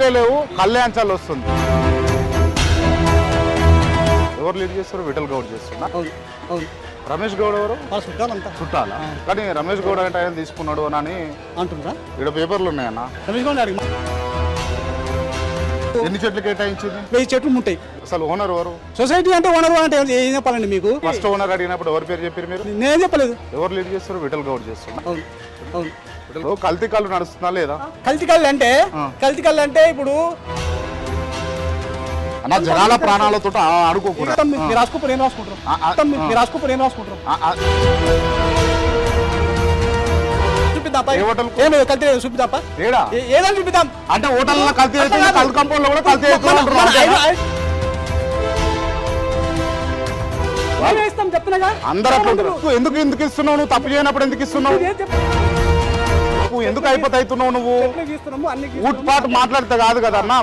లేవు కళ్యాణ్చాలు వస్తుంది. ఎవరు లీడ్ చేస్తారు? విఠల్ గౌడ్ చేస్తున్నా. అవును అవును. రమేష్ గౌడ్ ఎవరు? చుట్టాలా కానీ రమేష్ గౌడ్ అంటే ఆయన తీసుకున్నాడు అని అంటున్నారా ఇక్కడ పేపర్లు ఉన్నాయన్న. రమేష్ గౌడ్ ఎన్ని చెట్లు కేటాయించింది? వెయ్యి చెట్లు ఉంటాయి. అసలు ఓనర్ ఎవరు? సొసైటీ అంటే ఓనర్ అంటే ఏం చెప్పాలండి మీకు? ఫస్ట్ ఓనర్ అడిగినప్పుడు ఎవరి పేరు చెప్పారు మీరు? నేనేం చెప్పలేదు. ఎవరు లీడ్ చేస్తారు? విఠల్ గౌడ్ చేస్తున్నా అవును అవును. ఇప్పుడు కల్తీ కళ్ళు నడుస్తుందా లేదా? కల్తీ కళ్ళు అంటే. కల్తీ కళ్ళు అంటే ఇప్పుడు అన్న జనాల ప్రాణాలతో ఆడుకోకూడదు మీరు రాసుకోపోరు ఏం రాసుకుంటారు. మీరు రాసుకోపోరు ఏం రాసుకుంటారు కల్తీ ఏదని చూపిద్దాం. అంటే హోటల్లో కల్తీ. కల్ కంపౌండ్లో కూడా కల్తీ ఇస్తాం చెప్తున్నాగా? అందరూ అట్లా ఎందుకు ఎందుకు ఇస్తున్నావు నువ్వు? తప్పు చేయనప్పుడు ఎందుకు ఇస్తున్నావు? ఎందుకు అయిపోతావుతున్నావు నువ్వు? చెట్లు గీస్తున్నాము అన్ని ఊట్ పాటు మాట్లాడితే కాదు కదా అన్న